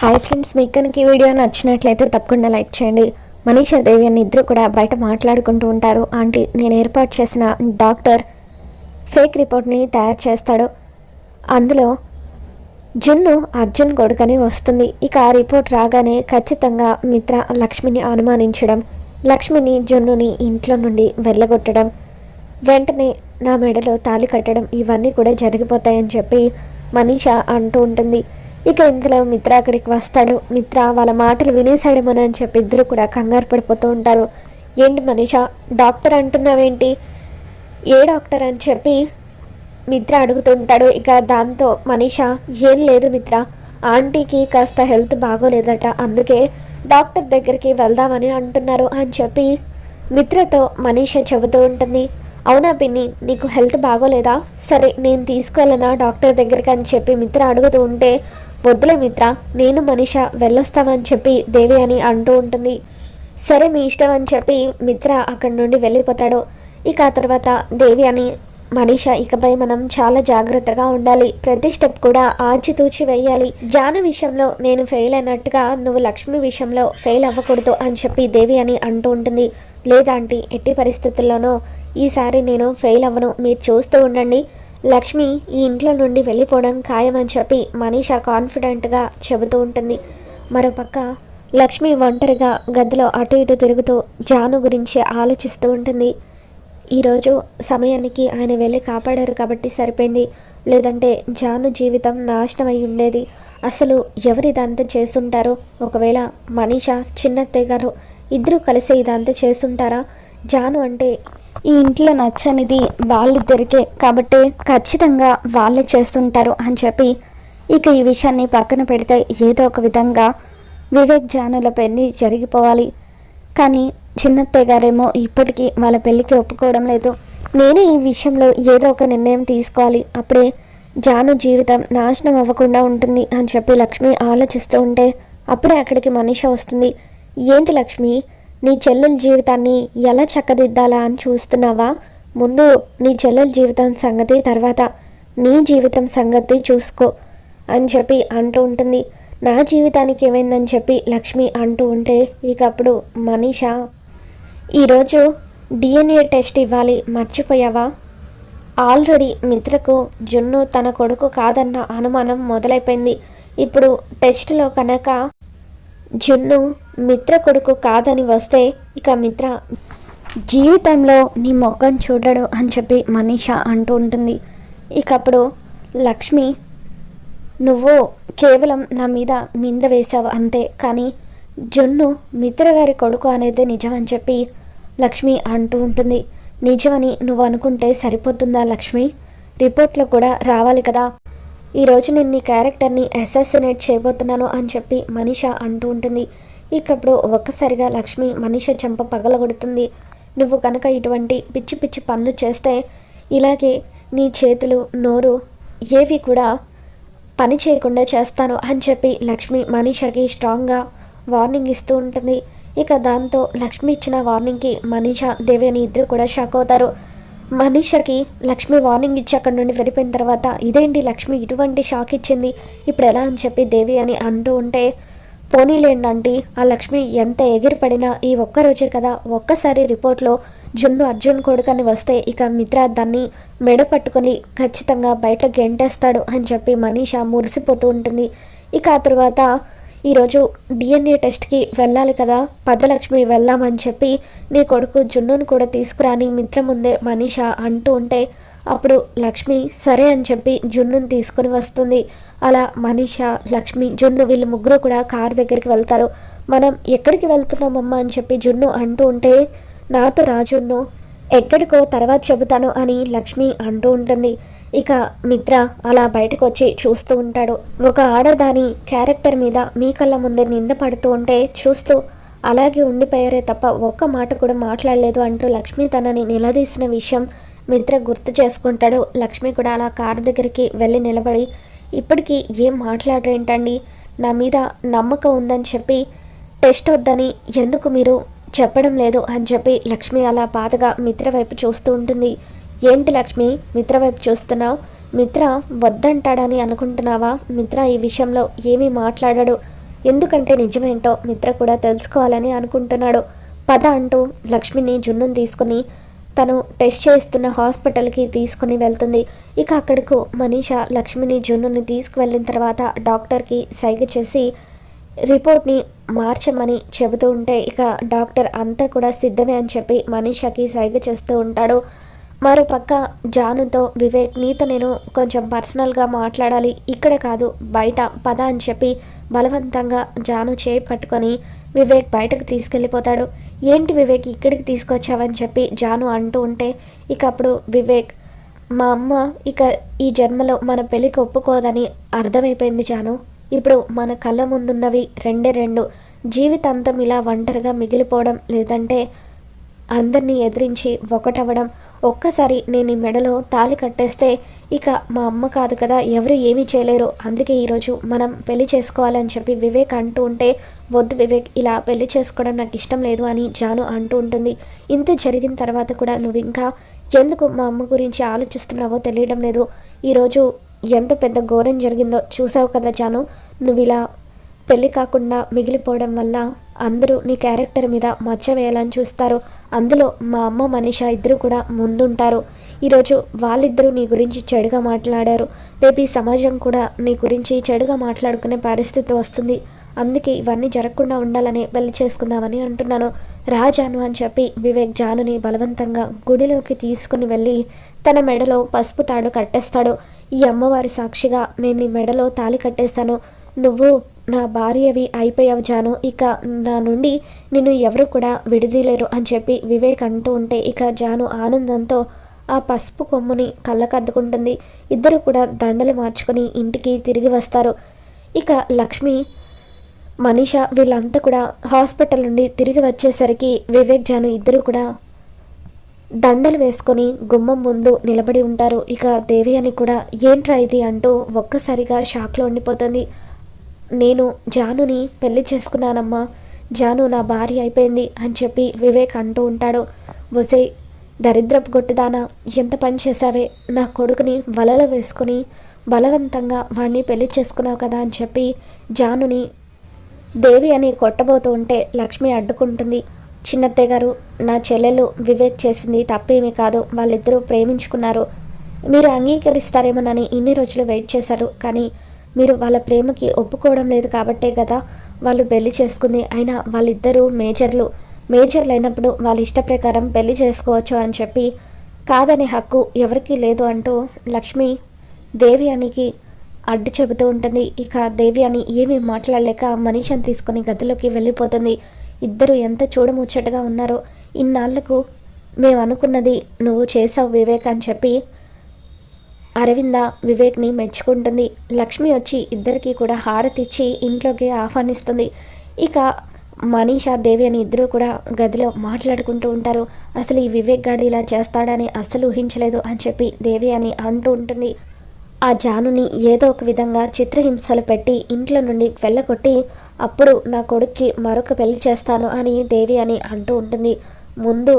Hi friends మీకు కనుక ఈ వీడియో నచ్చినట్లయితే తప్పకుండా లైక్ చేయండి. మనీషా దేవి అని ఇద్దరు కూడా బయట మాట్లాడుకుంటూ ఉంటారు. ఆంటీ నేను ఏర్పాటు చేసిన డాక్టర్ ఫేక్ రిపోర్ట్ని తయారు చేస్తాడు. అందులో జున్ను అర్జున్ కొడుకని వస్తుంది. ఇక ఆ రిపోర్ట్ రాగానే ఖచ్చితంగా మిత్ర లక్ష్మిని అనుమానించడం లక్ష్మిని జున్నుని ఇంట్లో నుండి వెళ్ళగొట్టడం వెంటనే నా మెడలో తాళి కట్టడం ఇవన్నీ కూడా జరిగిపోతాయని చెప్పి మనీష అంటూ ఉంటుంది. ఇక ఇందులో మిత్ర అక్కడికి వస్తాడు. మిత్ర వాళ్ళ మాటలు వినేసాడేమోనని అని చెప్పి ఇద్దరు కూడా కంగారు పడిపోతూ ఉంటారు. ఏంటి మనీష డాక్టర్ అంటున్నావేంటి? ఏ డాక్టర్ అని చెప్పి మిత్ర అడుగుతుంటాడు ఇక దాంతో మనీష ఏం లేదు మిత్ర. ఆంటీకి కాస్త హెల్త్ బాగోలేదట. అందుకే డాక్టర్ దగ్గరికి వెళ్దామని అంటున్నారు అని చెప్పి మిత్రతో మనీష చెబుతూ ఉంటుంది. అవునా పిన్ని నీకు హెల్త్ బాగోలేదా? సరే నేను తీసుకెళ్ళనా డాక్టర్ దగ్గరికి అని చెప్పి మిత్ర అడుగుతూ ఉంటే వద్దులే మిత్ర నేను మనిష వెళ్ళొస్తామని చెప్పి దేవి అని అంటూ ఉంటుంది. సరే మీ ఇష్టం అని చెప్పి మిత్ర అక్కడి నుండి వెళ్ళిపోతాడు. ఇక ఆ తర్వాత దేవి అని మనీష ఇకపై మనం చాలా జాగ్రత్తగా ఉండాలి. ప్రతి స్టెప్ కూడా ఆచితూచి వేయాలి జాను విషయంలో నేను ఫెయిల్ అయినట్టుగా నువ్వు లక్ష్మి విషయంలో ఫెయిల్ అవ్వకూడదు అని చెప్పి దేవి అని అంటూ ఉంటుంది. లేదాంటి ఎట్టి పరిస్థితుల్లోనూ ఈసారి నేను ఫెయిల్ అవ్వను. మీరు చూస్తూ ఉండండి. లక్ష్మి ఈ ఇంట్లో నుండి వెళ్ళిపోవడం ఖాయమని చెప్పి మనీష కాన్ఫిడెంట్గా చెబుతూ ఉంటుంది. మరోపక్క లక్ష్మి ఒంటరిగా గదిలో అటు ఇటు తిరుగుతూ జాను గురించి ఆలోచిస్తూ ఉంటుంది. ఈరోజు సమయానికి ఆయన వెళ్ళి కాపాడారు కాబట్టి సరిపోయింది. లేదంటే జాను జీవితం నాశనం అయి ఉండేది. అసలు ఎవరు ఇదంతా చేస్తుంటారో? ఒకవేళ మనీష చిన్నత్తయ్య గారు ఇద్దరూ కలిసి ఇదంతా చేస్తుంటారా? జాను అంటే ఈ ఇంట్లో నచ్చనిది వాళ్ళిద్దరికే. కాబట్టి ఖచ్చితంగా వాళ్ళే చేస్తుంటారు అని చెప్పి ఇక ఈ విషయాన్ని పక్కన పెడితే ఏదో ఒక విధంగా వివేక్ జానుల పెళ్ళి జరిగిపోవాలి. కానీ చిన్నత్తయ్య గారేమో ఇప్పటికీ వాళ్ళ పెళ్ళికి ఒప్పుకోవడం లేదు. నేనే ఈ విషయంలో ఏదో ఒక నిర్ణయం తీసుకోవాలి. అప్పుడే జాను జీవితం నాశనం అవ్వకుండా ఉంటుంది అని చెప్పి లక్ష్మి ఆలోచిస్తూ ఉంటే అప్పుడే అక్కడికి మనిష వస్తుంది. ఏంటి లక్ష్మి? నీ చెల్లెల జీవితాన్ని ఎలా చక్కదిద్దాలా అని చూస్తున్నావా? ముందు నీ చెల్లెల జీవితం సంగతి తర్వాత నీ జీవితం సంగతి చూసుకో అని చెప్పి అంటూ ఉంటుంది. నా జీవితానికి ఏమైందని చెప్పి లక్ష్మి అంటూ ఉంటే ఇక అప్పుడు మనీష ఈరోజు డిఎన్ఏ టెస్ట్ ఇవ్వాలి మర్చిపోయావా? ఆల్రెడీ మిత్రకు జున్ను తన కొడుకు కాదన్న అనుమానం మొదలైపోయింది. ఇప్పుడు టెస్ట్లో కనుక జున్ను మిత్ర కొడుకు కాదని వస్తే ఇక మిత్ర జీవితంలో నీ మొఖం చూడడు అని చెప్పి మనీష అంటూ ఉంటుంది. ఇకప్పుడు లక్ష్మి నువ్వు కేవలం నా మీద నింద వేశావు అంతే కానీ జున్ను మిత్ర గారి కొడుకు అనేది నిజమని చెప్పి లక్ష్మి అంటూ ఉంటుంది. నిజమని నువ్వు అనుకుంటే సరిపోతుందా లక్ష్మి? రిపోర్ట్లో కూడా రావాలి కదా. ఈరోజు నేను నీ క్యారెక్టర్ని అసాసినేట్ చేయబోతున్నాను అని చెప్పి మనీష అంటూ ఉంటుంది. ఇకప్పుడు ఒక్కసారిగా లక్ష్మి మనిషి చెంప పగలగొడుతుంది. నువ్వు కనుక ఇటువంటి పిచ్చి పిచ్చి పనులు చేస్తే ఇలాగే నీ చేతులు నోరు ఏవి కూడా పని చేయకుండా చేస్తాను అని చెప్పి లక్ష్మి మనీషకి స్ట్రాంగ్గా వార్నింగ్ ఇస్తూ ఉంటుంది. ఇక దాంతో లక్ష్మి ఇచ్చిన వార్నింగ్కి మనీష దేవి అని ఇద్దరు కూడా షాక్ అవుతారు. మనీషకి లక్ష్మి వార్నింగ్ ఇచ్చి అక్కడి నుండి వెళ్ళిపోయిన తర్వాత ఇదేంటి లక్ష్మి ఇటువంటి షాక్ ఇచ్చింది? ఇప్పుడు ఎలా? అని చెప్పి దేవి అని అంటూ ఉంటే పోనీలేండి ఆ లక్ష్మి ఎంత ఎగిరిపడినా ఈ ఒక్క రోజే కదా ఒక్కసారి రిపోర్ట్లో జున్ను అర్జున్ కొడుకని వస్తే ఇక మిత్ర దాన్ని మెడ పట్టుకొని ఖచ్చితంగా బయట గెంటేస్తాడు అని చెప్పి మనీష మురిసిపోతూ ఉంటుంది. ఇక ఆ తర్వాత ఈరోజు డిఎన్ఏ టెస్ట్కి వెళ్ళాలి కదా పదలక్ష్మి వెళ్దామని చెప్పి నీ కొడుకు జున్నును కూడా తీసుకురాని మిత్ర ముందే మనీష అంటూ ఉంటే అప్పుడు లక్ష్మి సరే అని చెప్పి జున్నుని తీసుకుని వస్తుంది. అలా మనీష లక్ష్మి జున్ను వీళ్ళు ముగ్గురు కూడా కారు దగ్గరికి వెళ్తారు. మనం ఎక్కడికి వెళ్తున్నామమ్మా అని చెప్పి జున్ను అంటూ ఉంటే నాతో రాజున్ను ఎక్కడికో తర్వాత చెబుతాను అని లక్ష్మి అంటూ ఉంటుంది. ఇక మిత్ర అలా బయటకు వచ్చి చూస్తూ ఉంటాడు. ఒక ఆడదాని క్యారెక్టర్ మీద మీ కళ్ళ ముందే నింద పడుతూ ఉంటే చూస్తూ అలాగే ఉండిపోయారే తప్ప ఒక్క మాట కూడా మాట్లాడలేదు అంటూ లక్ష్మి తనని నిలదీసిన విషయం మిత్ర గుర్తు చేసుకుంటాడు. లక్ష్మి కూడా అలా కారు దగ్గరికి వెళ్ళి నిలబడి ఇప్పటికీ ఏం మాట్లాడరేంటండి? నా మీద నమ్మకం ఉందని చెప్పి టెస్ట్ వద్దని ఎందుకు మీరు చెప్పడం లేదు? అని చెప్పి లక్ష్మి అలా బాధగా మిత్ర వైపు చూస్తూ ఉంటుంది. ఏంటి లక్ష్మి మిత్ర వైపు చూస్తున్నావు? మిత్ర వద్దంటాడని అనుకుంటున్నావా? మిత్ర ఈ విషయంలో ఏమీ మాట్లాడాడు. ఎందుకంటే నిజమేంటో మిత్ర కూడా తెలుసుకోవాలని అనుకుంటున్నాడు. పద అంటూ లక్ష్మిని జున్నును తీసుకుని తను టెస్ట్ చేస్తున్న హాస్పిటల్కి తీసుకుని వెళ్తుంది. ఇక అక్కడకు మనీష లక్ష్మిని జున్నుని తీసుకువెళ్ళిన తర్వాత డాక్టర్కి సైగ చేసి రిపోర్ట్ని మార్చమని చెబుతూ ఉంటే ఇక డాక్టర్ అంతా కూడా సిద్ధమే అని చెప్పి మనీషాకి సైగ చేస్తూ ఉంటాడు. మరో పక్క జానుతో వివేక్ నీతో నేను కొంచెం పర్సనల్గా మాట్లాడాలి ఇక్కడ కాదు బయట పద అని చెప్పి బలవంతంగా జాను చేయి పట్టుకొని వివేక్ బయటకు తీసుకెళ్ళిపోతాడు. ఏంటి వివేక్ ఇక్కడికి తీసుకొచ్చావని చెప్పి జాను అంటూ ఉంటే ఇక అప్పుడు వివేక్ మా అమ్మ ఇక ఈ జన్మలో మన పెళ్ళికి ఒప్పుకోదని అర్థమైపోయింది జాను. ఇప్పుడు మన కళ్ళ ముందున్నవి రెండే రెండు. జీవితాంతం ఇలా ఒంటరిగా మిగిలిపోవడం లేదంటే అందరినీ ఎదిరించి ఒకటవ్వడం. ఒక్కసారి నేను ఈ మెడలో తాళి కట్టేస్తే ఇక మా అమ్మ కాదు కదా ఎవరు ఏమీ చేయలేరు. అందుకే ఈరోజు మనం పెళ్ళి చేసుకోవాలని చెప్పి వివేక్ అంటూ ఉంటే వద్దు వివేక్ ఇలా పెళ్ళి చేసుకోవడం నాకు ఇష్టం లేదు అని జాను అంటూ ఉంటుంది. ఇంత జరిగిన తర్వాత కూడా నువ్వు ఇంకా ఎందుకు మా అమ్మ గురించి ఆలోచిస్తున్నావో తెలియడం లేదు. ఈరోజు ఎంత పెద్ద ఘోరం జరిగిందో చూసావు కదా జాను? నువ్వు ఇలా పెళ్ళి కాకుండా మిగిలిపోవడం వల్ల అందరూ నీ క్యారెక్టర్ మీద మచ్చ వేయాలని చూస్తారు. అందులో మా అమ్మ మనిష ఇద్దరు కూడా ముందుంటారు. ఈరోజు వాళ్ళిద్దరూ నీ గురించి చెడుగా మాట్లాడారు. రేపు ఈ సమాజం కూడా నీ గురించి చెడుగా మాట్లాడుకునే పరిస్థితి వస్తుంది. అందుకే ఇవన్నీ జరగకుండా ఉండాలని పెళ్ళి చేసుకుందామని అంటున్నాను. రాజాను అని చెప్పి వివేక్ జానుని బలవంతంగా గుడిలోకి తీసుకుని వెళ్ళి తన మెడలో పసుపు తాడు కట్టేస్తాడు. ఈ అమ్మవారి సాక్షిగా నేను నీ మెడలో తాళి కట్టేశాను. నువ్వు నా భార్యవి అయిపోయావు జాను ఇక నా నుండి నిన్ను ఎవరు కూడా విడదీలేరు అని చెప్పి వివేక్ అంటూ ఉంటే ఇక జాను ఆనందంతో ఆ పసుపు కొమ్ముని కళ్ళకద్దుకుంటుంది. ఇద్దరు కూడా దండలు మార్చుకొని ఇంటికి తిరిగి వస్తారు. ఇక లక్ష్మి మనీష వీళ్ళంతా కూడా హాస్పిటల్ నుండి తిరిగి వచ్చేసరికి వివేక్ జాను ఇద్దరు కూడా దండలు వేసుకొని గుమ్మం ముందు నిలబడి ఉంటారు. ఇక దేవి అని కూడా ఏంట్రా ఇది అంటూ ఒక్కసారిగా షాక్లో ఉండిపోతుంది. నేను జానుని పెళ్ళి చేసుకున్నానమ్మా. జాను నా భార్య అయిపోయింది అని చెప్పి వివేక్ అంటూ ఉంటాడు. వసే దరిద్రపు గొట్టుదానా ఎంత పని చేశావే? నా కొడుకుని వలలో వేసుకుని బలవంతంగా వాణ్ణి పెళ్ళి చేసుకున్నావు కదా అని చెప్పి జానుని దేవి అని కొట్టబోతూ ఉంటే లక్ష్మి అడ్డుకుంటుంది. చిన్నత్తయ్య గారు నా చెల్లెలు వివేక్ చేసింది తప్పేమీ కాదు. వాళ్ళిద్దరూ ప్రేమించుకున్నారు. మీరు అంగీకరిస్తారేమోనని ఇన్ని రోజులు వెయిట్ చేశారు. కానీ మీరు వాళ్ళ ప్రేమకి ఒప్పుకోవడం లేదు కాబట్టే కదా వాళ్ళు పెళ్ళి చేసుకుంది. అయినా వాళ్ళిద్దరూ మేజర్లు. మేజర్లు అయినప్పుడు వాళ్ళ ఇష్ట ప్రకారం పెళ్ళి చేసుకోవచ్చు అని చెప్పి కాదనే హక్కు ఎవరికీ లేదు అంటూ లక్ష్మి దేవి అనికి అడ్డు చెబుతూ ఉంటుంది. ఇక దేవి అని ఏమీ మాట్లాడలేక మనీషని తీసుకుని గదిలోకి వెళ్ళిపోతుంది. ఇద్దరు ఎంత చూడముచ్చటగా ఉన్నారో. ఇన్నాళ్ళకు మేము అనుకున్నది నువ్వు చేసావు వివేక్ అని చెప్పి అరవింద వివేక్ని మెచ్చుకుంటుంది. లక్ష్మి వచ్చి ఇద్దరికి కూడా హారతి ఇచ్చి ఇంట్లోకి ఆహ్వానిస్తుంది. ఇక మనీషా దేవి అని ఇద్దరూ కూడా గదిలో మాట్లాడుకుంటూ ఉంటారు. అసలు ఈ వివేక్ గాడు ఇలా చేస్తాడని అస్సలు ఊహించలేదు అని చెప్పి దేవి అని అంటూ ఉంటుంది. ఆ జానుని ఏదో ఒక విధంగా చిత్రహింసలు పెట్టి ఇంట్లో నుండి వెళ్ళగొట్టి అప్పుడు నా కొడుక్కి మరొక పెళ్ళి చేస్తాను అని దేవి అని అంటూ ఉంటుంది. ముందు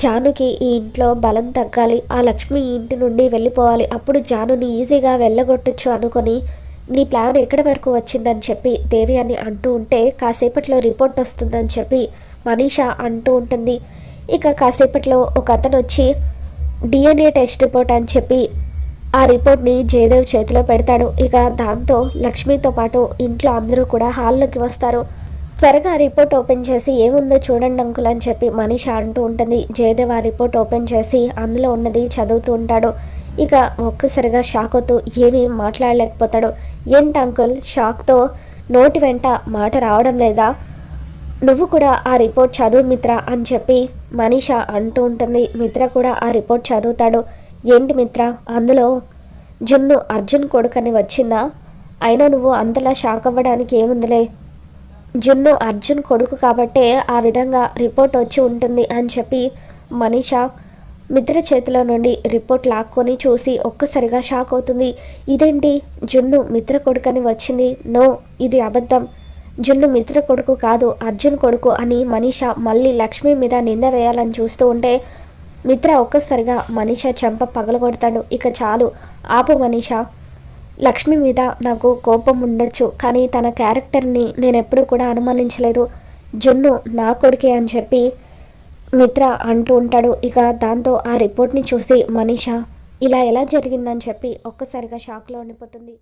జానుకి ఈ ఇంట్లో బలం తగ్గాలి. ఆ లక్ష్మి ఈ ఇంటి నుండి వెళ్ళిపోవాలి. అప్పుడు జానుని ఈజీగా వెళ్ళగొట్టచ్చు అనుకొని నీ ప్లాన్ ఎక్కడి వరకు వచ్చిందని చెప్పి దేవి అని అంటూ ఉంటే కాసేపట్లో రిపోర్ట్ వస్తుందని చెప్పి మనీషా అంటూ ఉంటుంది. ఇక కాసేపట్లో ఒక అతను వచ్చి డిఎన్ఏ టెస్ట్ రిపోర్ట్ అని చెప్పి ఆ రిపోర్ట్ని జయదేవ్ చేతిలో పెడతాడు. ఇక దాంతో లక్ష్మితో పాటు ఇంట్లో అందరూ కూడా హాల్లోకి వస్తారు. త్వరగా రిపోర్ట్ ఓపెన్ చేసి ఏముందో చూడండి అంకుల్ అని చెప్పి మనీష అంటూ ఉంటుంది. జయదేవ్ ఆ రిపోర్ట్ ఓపెన్ చేసి అందులో ఉన్నది చదువుతూ ఉంటాడు. ఇక ఒక్కసారిగా షాక్ అవుతూ ఏమీ మాట్లాడలేకపోతాడు. ఏంటి అంకుల్? షాక్తో నోటి వెంట మాట రావడం లేదా? నువ్వు కూడా ఆ రిపోర్ట్ చదువు మిత్ర అని చెప్పి మనీష అంటూ ఉంటుంది. మిత్ర కూడా ఆ రిపోర్ట్ చదువుతాడు. ఏంటి మిత్ర? అందులో జున్ను అర్జున్ కొడుకని వచ్చిందా? అయినా నువ్వు అంతలా షాక్ అవ్వడానికి ఏముందిలే? జున్ను అర్జున్ కొడుకు కాబట్టే ఆ విధంగా రిపోర్ట్ వచ్చి ఉంటుంది అని చెప్పి మనీష మిత్ర చేతిలో నుండి రిపోర్ట్ లాక్కొని చూసి ఒక్కసారిగా షాక్ అవుతుంది. ఇదేంటి? జున్ను మిత్ర కొడుకని వచ్చింది. నో ఇది అబద్ధం. జున్ను మిత్ర కొడుకు కాదు అర్జున్ కొడుకు అని మనీష మళ్ళీ లక్ష్మి మీద నింద వేయాలని చూస్తూ ఉంటే మిత్ర ఒక్కసారిగా మనీష చెంప పగలగొడతాడు. ఇక చాలు. ఆపు మనీష. లక్ష్మి మీద నాకు కోపం ఉండొచ్చు కానీ తన క్యారెక్టర్ని నేను ఎప్పుడు కూడా అనుమానించలేదు. జున్ను నా కొడుకే అని చెప్పి మిత్ర అంటూ ఉంటాడు. ఇక దాంతో ఆ రిపోర్ట్ని చూసి మనీషా ఇలా ఎలా జరిగిందని చెప్పి ఒక్కసారిగా షాక్లో ఉండిపోతుంది.